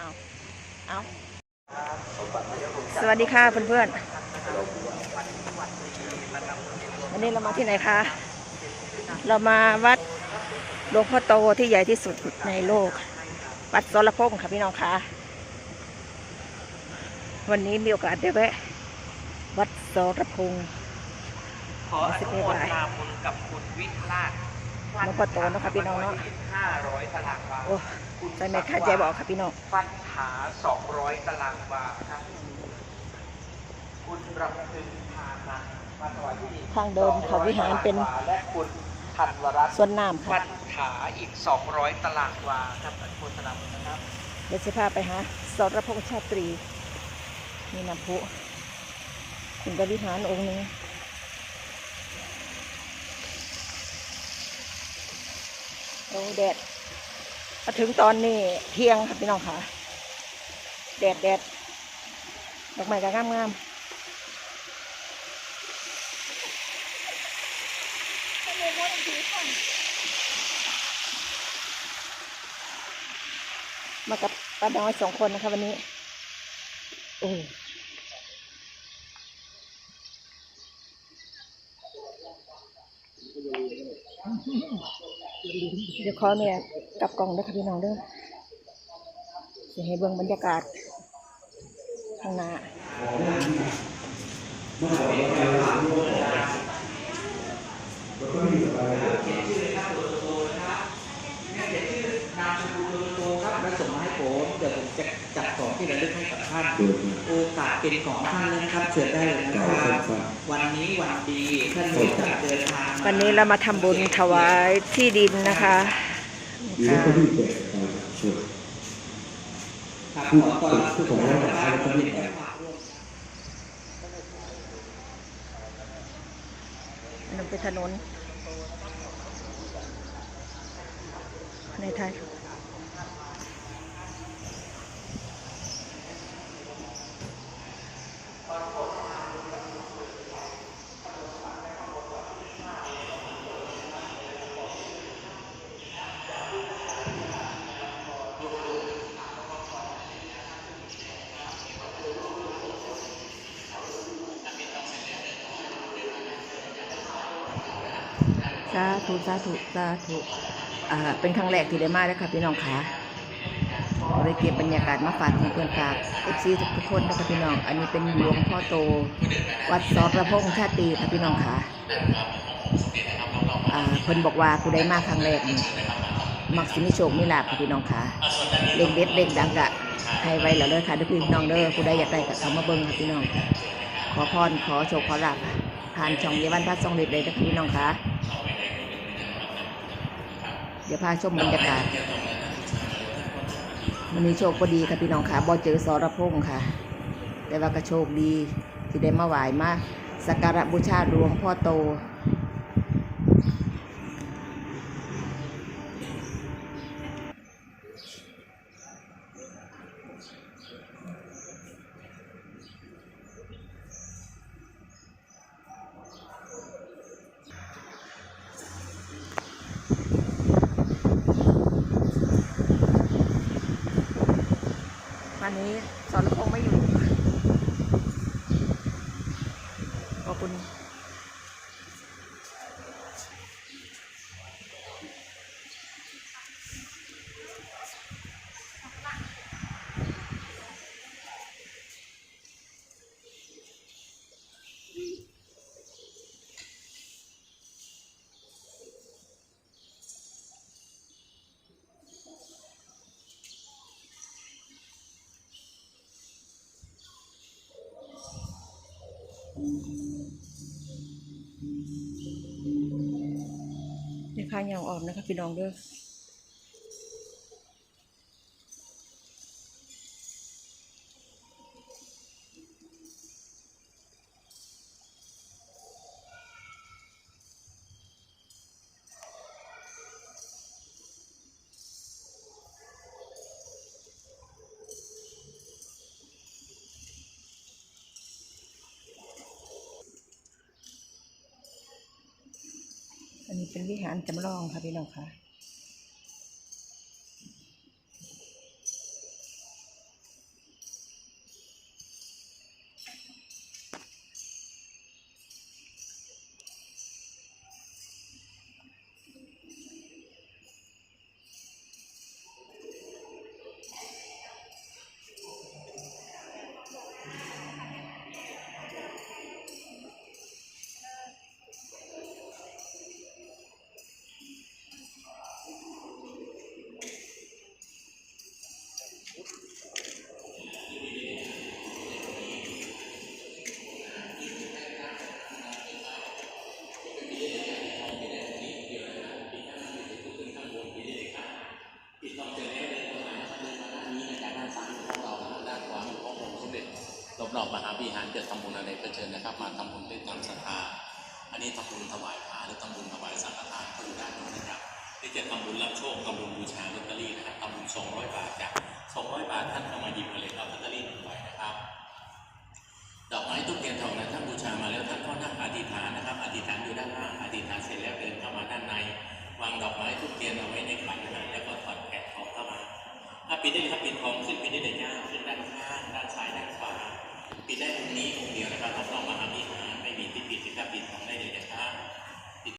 เอาเอาสวัสดีค่ะเพื่อนๆวันนี้เรามาที่ไหนคะ เรามาวัดหลวงพ่อโตที่ใหญ่ที่สุดในโลก วัดสรพงษ์ค่ะพี่น้องคะวันนี้มีโอกาสได้แวะ วัดสรพงษ์ขออนุโมทนาบุญกับคุณวิลาศ หลวงพ่อโตเนาะค่ะพี่น้องเนาะห้าร้อยตารางวาโอ้ใจแม่ข้าใจบอกค่ะพี่น้องฟันผาสองร้อยตารางวาครับคุณรำพึงพานันมาถวายที่ดินทางเดินเขาวิหารเป็นและคุณธันวรัตน์สวนน้ำฟัค่ะนผาอีกสองร้อยตารางวาครับอนุโมทนาบุญนะครับเดี๋ยวจะพาไปหาสรพงษ์ชาตรีมีน้ำพุคุณกวิหารองค์หนึง โอ้แดดมาถึงตอนนี้เที่ยงค่ะพี่น้องค่ะ แดดแดดดอกไม้ก็งามงามมากับป้าน้อยสองคนนะคะวันนี้ โอ้ เดี๋ยวขอเนี่ยกลับกล่องด้วยค่ะพี่น้องเด้อจะให้เบืองบรรยากาศข้างหน้านามสกุลเบอร์โทรครับและส่งมาให้ผมเดี๋ยวผมจะจัดของ ที่ระลึกให้กับท่าน โอกาสเป็นของท่านเลยนะครับเชิญได้เลยนะครับวันนี้วันดีท่านมีจะเดินทางมาวันนี้เรามาทำบุญถวายที่ดินนะคะหรือค่ะก็รีบแจกไปช่วยครับขอต้อนรับทุกท่านนะครับขอบคุณครับอันนั้นเป็นถนนในไทย สาธุสาธุสาธุอ่าเป็นครั้งแรกที่ได้มาแล้วค่ะพี่น้องค่ะเราได้เก็บบรรยากาศมาฝากเพื่อนๆฝากเอฟซีทุกคนนะคะพี่น้อง อันนี้เป็นหลวงพ่อโต วัดสรพงชาตรีค่ะพี่น้องค่ะอ่าเพิ่นบอกว่าผู้ใดมาครั้งแรกนี่มักสิมีโชคมีลาภค่ะพี่น้องค่ะเล็กเด็ดเล็กดังกะให้ไว้แล้วเลยค่ะเด้อพี่น้องเด้อผู้ใดอยากได้ก็เข้ามาเบิ่งค่ะพี่น้อง ขอพรขอโชคขอลาภผ่านช่องเยาวันพัดช่องเด็ดเลยนะคะพี่น้องค่ะ ดี๋ยวพาชมบรรยากาศมันมีโชคพอดีค่ะพี่น้องค่ะบ่เจอสรพงษ์ค่ะ แต่ว่าก็โชคดีที่ได้มาไหว้มาสักการะบูชาหลวงพ่อโต วั นนี้สรพงษ์ไม่อยู่ ขอบคุณ ในข้างยางออมนะคะพี่น้องเด้อ อันนี้เป็นวิหารจำลองค่ะพี่น้องค่ะ รอบมหาวิหารจะทำบุญอะไรก็เชิญนะครับ มาทำบุญด้วยตามศรัทธา อันนี้ทำบุญถวายพระหรือทำบุญถวายสังฆทานก็อยู่ด้านโน้นนะครับที่จะทำบุญรับโชคทำบุญบูชาลอตเตอรี่นะครับทำบุญ200บาทจาก200บาทท่านเข้ามาหยิบมาเลยครับลอตเตอรี่หนึ่งใบนะครับ ดอกไม้ทุกเทียนทองนั้นท่านบูชามาแล้วท่านก็นั่งอธิษฐานนะครับ อธิษฐานอยู่ด้านล่างอธิษฐานเสร็จแล้วเดินเข้ามาด้านใน วางดอกไม้ทุกเทียนเอาไว้ในขันนะแล้วก็ถอดแกะทองเข้ามาถ้าปิดได้เลยครับปิดทองขึ้นปิดได้เลยจ้า ปิดได้ตรงนี้ตรงเดียวนะครับเพราะเรามหาวิหารไม่มีที่ปิดนะครับติดของได้เลย